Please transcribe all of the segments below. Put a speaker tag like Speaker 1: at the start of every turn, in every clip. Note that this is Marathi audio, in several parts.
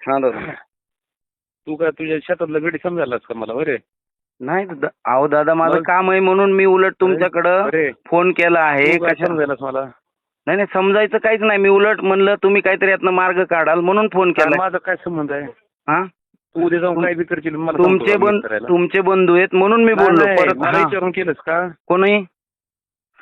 Speaker 1: हा दादा
Speaker 2: तू काय तुझ्या शेतातलं गडी समजायलास का मला? बरे
Speaker 1: नाही दादा अहो दादा माझं
Speaker 2: मग?
Speaker 1: काम आहे म्हणून मी उलट तुमच्याकडं
Speaker 2: अरे
Speaker 1: फोन केला आहे.
Speaker 2: तू काय
Speaker 1: कशा
Speaker 2: समजायलास मला?
Speaker 1: नाही नाही समजायचं काहीच नाही. मी उलट म्हणलं तुम्ही काहीतरी यातनं मार्ग काढाल म्हणून फोन केला
Speaker 2: माझा काय संबंध आहे?
Speaker 1: हा?
Speaker 2: तू उद्या जाऊन काय बी करशील मला
Speaker 1: तुमचे बंधू
Speaker 2: करायला?
Speaker 1: तुमचे बंधू आहेत म्हणून मी
Speaker 2: नाही,
Speaker 1: बोललो.
Speaker 2: नाही,
Speaker 1: परत
Speaker 2: मला
Speaker 1: हा.
Speaker 2: विचारून केलंस का?
Speaker 1: कोणी?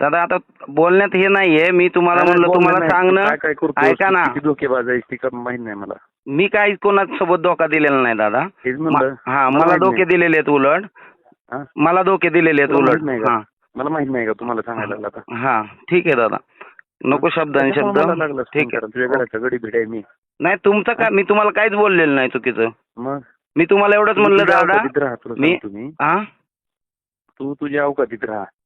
Speaker 1: दादा आता बोलण्यात हे नाहीये. मी तुम्हाला
Speaker 2: नाही,
Speaker 1: म्हणलं तुम्हाला
Speaker 2: नाही.
Speaker 1: सांगणं.
Speaker 2: काय काय
Speaker 1: ऐका ना.
Speaker 2: किती धोकेबाज आहेस ती का माहीत नाही मला.
Speaker 1: मी काही कोणासोबत धोका दिलेला नाही दादा.
Speaker 2: हेच म्हणलं.
Speaker 1: मा- हा
Speaker 2: मला
Speaker 1: मला
Speaker 2: माहीत
Speaker 1: धोके
Speaker 2: नाही.
Speaker 1: दिलेले आहेत उलट.
Speaker 2: हा?
Speaker 1: मला धोके दिलेले आहेत
Speaker 2: तुला
Speaker 1: उलट.
Speaker 2: माहीत नाही का?
Speaker 1: हा.
Speaker 2: मला माहीत नाही का तुम्हाला सांगायला लागला आता?
Speaker 1: हा ठीक आहे दादा. नको शब्द. आणि शब्द ठीक. आहे.
Speaker 2: गडी भेट आहे मी.
Speaker 1: नाही तुमचं काय मी तुम्हाला काहीच बोललेलं नाही चुकीचं.
Speaker 2: मग?
Speaker 1: मी तुम्हाला एवढंच म्हणलं
Speaker 2: तुझ्या
Speaker 1: दादा.
Speaker 2: अवकातीत राहा तुला
Speaker 1: मी
Speaker 2: सांगतो मी
Speaker 1: हा
Speaker 2: तू तुझ्या अवकातीत राहा.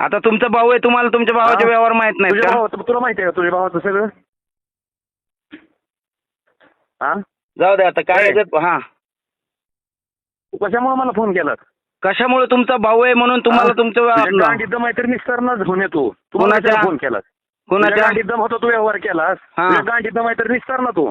Speaker 1: आता तुमचा भाऊ आहे तुम्हाला तुमच्या भावाचे
Speaker 2: हा.
Speaker 1: व्यवहार माहीत
Speaker 2: तुझ्या भावाचं तुला माहिती आहे का तुझ्या भावाचं सगळं? हा?
Speaker 1: जाऊ द्या आता काय. याच्यात? हा.
Speaker 2: तू कशामुळे मला फोन केला
Speaker 1: कशामुळे तुमचा भाऊ आहे म्हणून तुम्हाला तुमचं
Speaker 2: गांडीत दम आहे तर निस्तारणाच घेऊन येतो. तू मला
Speaker 1: कोणाच्या?
Speaker 2: फोन केला
Speaker 1: कोणाच्या?
Speaker 2: गांडीत दम होता तू व्यवहार केलास.
Speaker 1: हा.
Speaker 2: तुझ्या गांडीत दम आहे तर निस्तार ना तू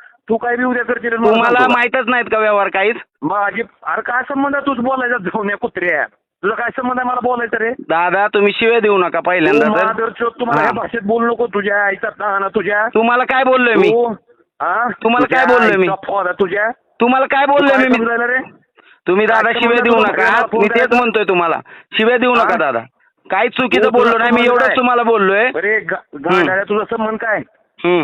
Speaker 2: तू काय बी उद्या करशील मला
Speaker 1: तुम्हाला
Speaker 2: सांगतो?
Speaker 1: माहितच नाहीत का व्यवहार काहीच?
Speaker 2: माझी अरे काय संबंध आहे? तूच बोलायचा जाऊन या कुत्र्या. तुझा काय संबंध आहे? मला बोलायचं रे.
Speaker 1: दादा तुम्ही शिव्या देऊ नका पहिल्यांदा तर.
Speaker 2: तुम्हाला
Speaker 1: हा.
Speaker 2: भाषेत बोलू नको. तुझ्या आईचा ताना तुझ्या.
Speaker 1: तुम्हाला काय बोललोय मी?
Speaker 2: तू हा?
Speaker 1: तुम्हाला
Speaker 2: तुझ्या
Speaker 1: काय बोललोय मी?
Speaker 2: आईचा फोन तुझ्या.
Speaker 1: तुम्हाला काय बोललोय
Speaker 2: काय
Speaker 1: मी?
Speaker 2: समजायला रे?
Speaker 1: तुम्ही
Speaker 2: काय
Speaker 1: दादा शिव्या
Speaker 2: संबंध
Speaker 1: देऊ नका? मी तेच? म्हणतोय तुम्हाला. शिव्या देऊ
Speaker 2: हा?
Speaker 1: नका दादा. काहीच चुकीचं बोललो नाही मी एवढंच
Speaker 2: काय?
Speaker 1: तुम्हाला बोललोय.
Speaker 2: अरे गा- गांडाळ्या तुझा संबंध काय?
Speaker 1: हम्म.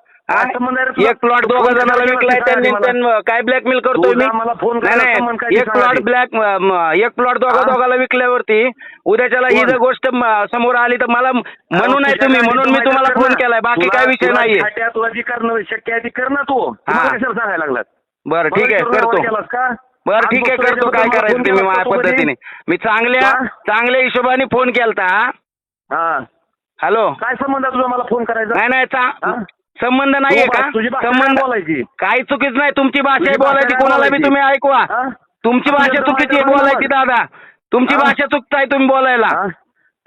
Speaker 1: एक प्लॉट दोघं जणांना विकलाय त्यांनी काय ब्लॅकमेल करतोय मी नाही नाही एक प्लॉट. ब्लॅक एक प्लॉट दोघा? दोघाला विकल्यावरती उद्याच्याला ही? जर गोष्ट समोर आली तर मला म्हणून आहे
Speaker 2: तुझ्या
Speaker 1: तुम्ही म्हणून मी तुम्हाला फोन. केलाय बाकी काय विषय नाहीये
Speaker 2: तुला जी करणं शक्य आहे ती कर ना तू. तुम्हाला कशाला सांगायला लागलात
Speaker 1: बरं ठीक आहे करतो? बरं ठीक आहे करतो काय करायचं तुम्ही माझ्या? पद्धतीने मी चांगल्या? चांगल्या हिशोबाने फोन केलता हॅलो
Speaker 2: काय संबंध तुझा मला फोन करायचा
Speaker 1: नाही नाही संबंध नाहीये का
Speaker 2: तुझी भाषा
Speaker 1: संबंध
Speaker 2: काय बोलायची
Speaker 1: काही चुकीच नाही तुमची भाषा
Speaker 2: तुझी भाषा
Speaker 1: बोलायची कोणाला बी
Speaker 2: बोलायची?
Speaker 1: तुम्ही ऐकवा
Speaker 2: हा?
Speaker 1: तुमची भाषा चुकीची आहे बोलायची. दादा तुमची
Speaker 2: हा?
Speaker 1: भाषा चुकताय तुम्ही बोलायला
Speaker 2: हा?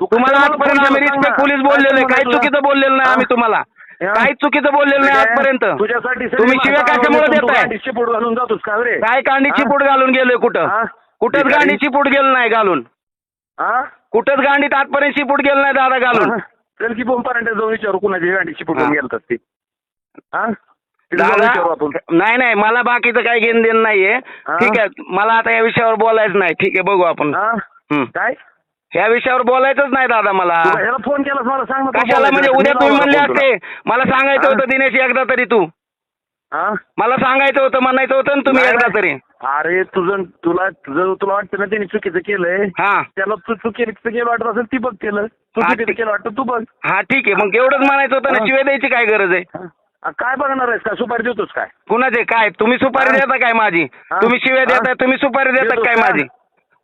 Speaker 2: तू
Speaker 1: तुम्हाला
Speaker 2: कशाला
Speaker 1: आजपर्यंत आम्ही रिस्पेक्ट. पोलीस बोललेलो आहे काही? चुकीचं बोललेलं नाही
Speaker 2: हा?
Speaker 1: आम्ही तुम्हाला
Speaker 2: हा?
Speaker 1: काहीच चुकीचं बोललेलं नाही
Speaker 2: तुझ्या-
Speaker 1: आजपर्यंत
Speaker 2: तुझ्यासाठी सगळी
Speaker 1: तुम्ही शिव्या
Speaker 2: माणसं
Speaker 1: कशामुळे
Speaker 2: आवडतात, तू
Speaker 1: देताय
Speaker 2: घालून जातोस का रे
Speaker 1: काय कांडीची
Speaker 2: हा?
Speaker 1: पूट घालून गेलोय कुठं? कुठंच? गांडीची पूट गेलं नाही घालून
Speaker 2: हा?
Speaker 1: कुठंच गांडीत आजपर्यंत शिपूट गेलं नाही दादा घालून
Speaker 2: हा? चल की बोंबापर्यंत जाऊन विचारू कुणाची गांडी शिपूट
Speaker 1: हा.
Speaker 2: गेलतात ते हा तिथे जाऊन
Speaker 1: दादा
Speaker 2: विचारू आपण
Speaker 1: नाही नाही मला बाकीचं काही घेणं देणं नाहीये
Speaker 2: हा?
Speaker 1: ठीक आहे मला आता या विषयावर बोलायचं नाही ठीक आहे बघू आपण
Speaker 2: हा
Speaker 1: हं.
Speaker 2: काय
Speaker 1: ह्या विषयावर बोलायचंच नाही दादा मला
Speaker 2: ह्याला फोन केलास मला सांग ना तू
Speaker 1: कशाला म्हणजे. उद्या
Speaker 2: मी
Speaker 1: तुम्ही
Speaker 2: लावला
Speaker 1: म्हणले
Speaker 2: फोन तुला.
Speaker 1: असते मला सांगायचं
Speaker 2: हा?
Speaker 1: होतं दिनेश एकदा तरी तू
Speaker 2: हा?
Speaker 1: मला सांगायचं होतं म्हणायचं होतं ना तुम्ही
Speaker 2: नाही,
Speaker 1: एकदा
Speaker 2: नाही.
Speaker 1: तरी
Speaker 2: अरे तुझं तुला तुझं तुला वाटतं ना त्यांनी चुकीचं केलंय
Speaker 1: हा
Speaker 2: त्याला तू चुकीचं केलं वाटत असेल ती बघ केलं तू
Speaker 1: हा,
Speaker 2: चुकीचं
Speaker 1: ठीक.
Speaker 2: केलं वाटतं तू बघ
Speaker 1: हा ठीक आहे मग एवढंच म्हणायचं होतं ना
Speaker 2: हा.
Speaker 1: शिवाय द्यायची काय गरज आहे
Speaker 2: हा. काय बघणार आहेस का सुपारी देतोस काय
Speaker 1: कुणाचे काय तुम्ही सुपारी
Speaker 2: हा.
Speaker 1: देता काय माझी
Speaker 2: हा.
Speaker 1: तुम्ही शिव्या
Speaker 2: हा.
Speaker 1: देताय तुम्ही सुपारी देता
Speaker 2: देतोस
Speaker 1: काय
Speaker 2: का?
Speaker 1: माझी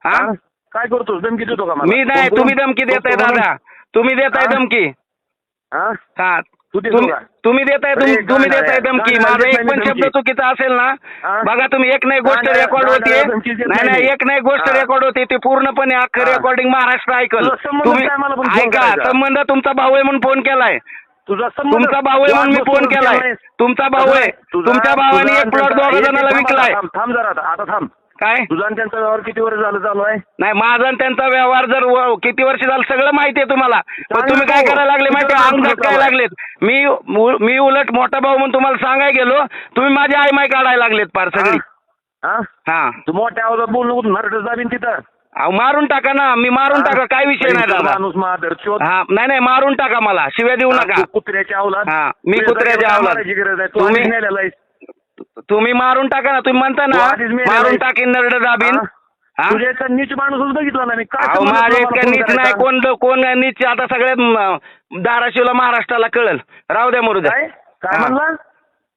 Speaker 1: हा
Speaker 2: हा? काय करतोस धमकी देतो का मला
Speaker 1: मी नाही तुम्ही? धमकी देताय? दादा तुम्ही देताय
Speaker 2: हा?
Speaker 1: धमकी
Speaker 2: हा?
Speaker 1: हा
Speaker 2: देतो
Speaker 1: तुम्ही देताय तुम्ही देताय
Speaker 2: आहे.
Speaker 1: धमकी माझा एक पण शब्द. चुकीचा असेल ना? बघा तुम्ही एक नाही गोष्ट रेकॉर्ड
Speaker 2: देत
Speaker 1: नाही
Speaker 2: नाही.
Speaker 1: एक नाही गोष्ट. रेकॉर्ड होती ती पूर्णपणे अख्खं. रेकॉर्डिंग महाराष्ट्र ऐकल तुम्ही ऐका? संबंध तुमचा भाऊ आहे म्हणून फोन केलाय
Speaker 2: तुझा
Speaker 1: तुमचा भाऊ आहे म्हणून मी फोन केलाय. तुमचा भाऊ आहे तुमच्या भावाने एक प्लॉट दोघा जणांना विकलाय
Speaker 2: थांब जरा आता थांब
Speaker 1: काय?
Speaker 2: तुझा आणि त्यांचा व्यवहार किती वर्ष झालं चालू आहे?
Speaker 1: नाही माझा आणि त्यांचा व्यवहार जर व- किती वर्ष झालं सगळं माहिती आहे तुम्हाला. पण तुम्ही काय
Speaker 2: तू.
Speaker 1: करायला लागले माहिती अंगजात काय? लागलेत. मी उ- मी उलट मोठा भाऊ म्हणून तुम्हाला सांगाय गेलो. तुम्ही माझी आई माय काढायला लागलेत फार सगळी.
Speaker 2: हा?
Speaker 1: हा?
Speaker 2: तू मोठ्या आवाजात बोल नको नरड दाबीन तिथं.
Speaker 1: अहो मारून टाका ना. मी मारून टाका. काय विषय नाही दादा.
Speaker 2: माणूस माधर चोत
Speaker 1: हा नाही नाही मारून टाका मला. शिव्या देऊ नका.
Speaker 2: कुत्र्याच्या
Speaker 1: हा, मी कुत्र्याच्या
Speaker 2: जागेवर
Speaker 1: अवलाद.
Speaker 2: मारायची गरज आहे. तू
Speaker 1: तुम्ही-
Speaker 2: आधीच नेलेला आहेस.
Speaker 1: तुम्ही मारून टाका ना तुम्ही म्हणता ना
Speaker 2: आधीच मेलेला
Speaker 1: मारून. टाकीन नरड दाबीन
Speaker 2: हा?
Speaker 1: हा
Speaker 2: तुझ्या इतका नीच माणूसच बघितला ना मी काय
Speaker 1: अहो
Speaker 2: संबंध
Speaker 1: माझ्या
Speaker 2: फोन
Speaker 1: नीच
Speaker 2: करायचा?
Speaker 1: नाही कोण कोण नीच आता सगळ्यात म, धाराशिवला महाराष्ट्राला कळल राहू द्या मरू द्या
Speaker 2: काय काय
Speaker 1: हा.
Speaker 2: म्हणला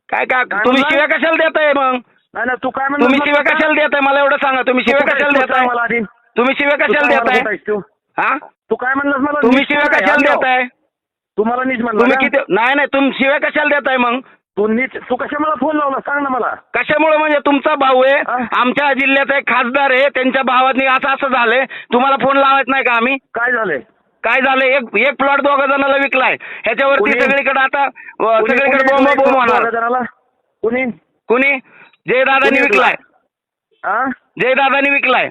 Speaker 1: काय तुम्ही
Speaker 2: म्हणला?
Speaker 1: शिव्या कशाला देताय मग
Speaker 2: नाही ना तू काय म्हणला
Speaker 1: तुम्ही शिव्या? कशाला देताय मला एवढं सांगा तुम्ही शिव्या कशाला देताय
Speaker 2: मला आधी.
Speaker 1: तुम्ही शिव्या कशाला देताय
Speaker 2: आहेस तू?
Speaker 1: हा
Speaker 2: तू काय म्हणलास मला
Speaker 1: तुम्ही
Speaker 2: नीच
Speaker 1: शिव्या
Speaker 2: म्हणला
Speaker 1: कशाला. देताय
Speaker 2: तू मला नीच म्हणला
Speaker 1: तुम्ही? किती नाही नाही तुम्ही शिव्या कशाला देताय मग
Speaker 2: तू नीच तू कशा मला फोन लावला? सांग ना मला.
Speaker 1: कशामुळे म्हणजे तुमचा भाऊ आहे? आमच्या जिल्ह्याचा एक खासदार आहे त्यांच्या भावानी असं असं झालंय. तुम्हाला फोन लावायच नाही का आम्ही?
Speaker 2: काय झालंय?
Speaker 1: काय झालं एक एक प्लॉट दोघा जणांना विकलाय. ह्याच्यावरती
Speaker 2: कुणी?
Speaker 1: सगळीकडे आता अ,
Speaker 2: कुणी-
Speaker 1: सगळीकडे
Speaker 2: कुणी
Speaker 1: बोंब बोंब होणार.
Speaker 2: जणाला? कुणी?
Speaker 1: कुणी? जयदादानी
Speaker 2: कुणी
Speaker 1: विकलाय.
Speaker 2: हा
Speaker 1: जयदादानी विकलाय.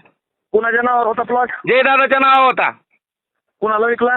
Speaker 2: कुणाच्या नावावर होता प्लॉट
Speaker 1: जयदादाच्या नाव होता.
Speaker 2: कुणाला विकला?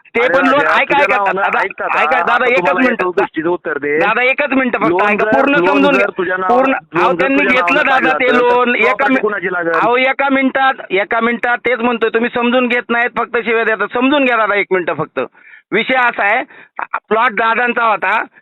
Speaker 1: ते पण लोन
Speaker 2: राजा,
Speaker 1: ऐका दादा
Speaker 2: ऐक
Speaker 1: दादा एकच मिनिट.
Speaker 2: गोष्टीचं उत्तर दे.
Speaker 1: दादा एकच मिनिट फक्त ऐका पूर्ण समजून घ्या. पूर्ण अहो त्यांनी घेतलं दादा ते लोन. एका? अहो एका मिनिटात एका मिनिटात तेच म्हणतोय तुम्ही समजून घेत नाहीत फक्त शिव्या देतात. समजून घ्या दादा एक मिनिट फक्त. विषय असा आहे प्लॉट दादांचा होता.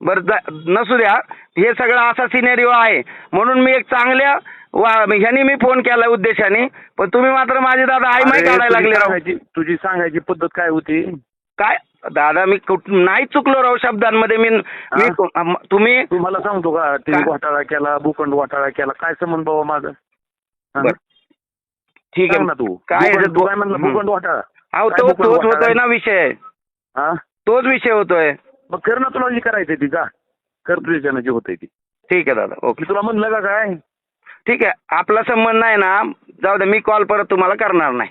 Speaker 1: बरं नसू द्या. हे सगळं असा सिनेरिओ आहे. म्हणून मी एक चांगल्या वा- ह्यानी मी फोन केला उद्देशाने. पण तुम्ही मात्र माझे दादा आई माही काढायला लागले राव.
Speaker 2: तुझी सांगायची पद्धत काय होती?
Speaker 1: काय? दादा मी नाही चुकलो राव शब्दांमध्ये. मी मी तुम्ही?
Speaker 2: तू मला सांगतो का? तिने घोटाळा केला भूखंड घोटाळा केला. काय संबंध बाबा माझं.
Speaker 1: ठीक
Speaker 2: सांग ना
Speaker 1: आहे
Speaker 2: तू.
Speaker 1: काय
Speaker 2: तू? काय म्हणलं. भूखंड घोटाळा.
Speaker 1: अहो तोच? होतोय ना विषय.
Speaker 2: हा?
Speaker 1: तोच विषय होतोय.
Speaker 2: मग कर ना तुला जी करायचंय ती जा. कर जी होतंय ती.
Speaker 1: ठीक आहे दादा ओके.
Speaker 2: मी तुला म्हणलं का काय?
Speaker 1: ठीक आहे आपला संबंध नाही ना जाऊ दे मी कॉल परत तुम्हाला करणार नाही.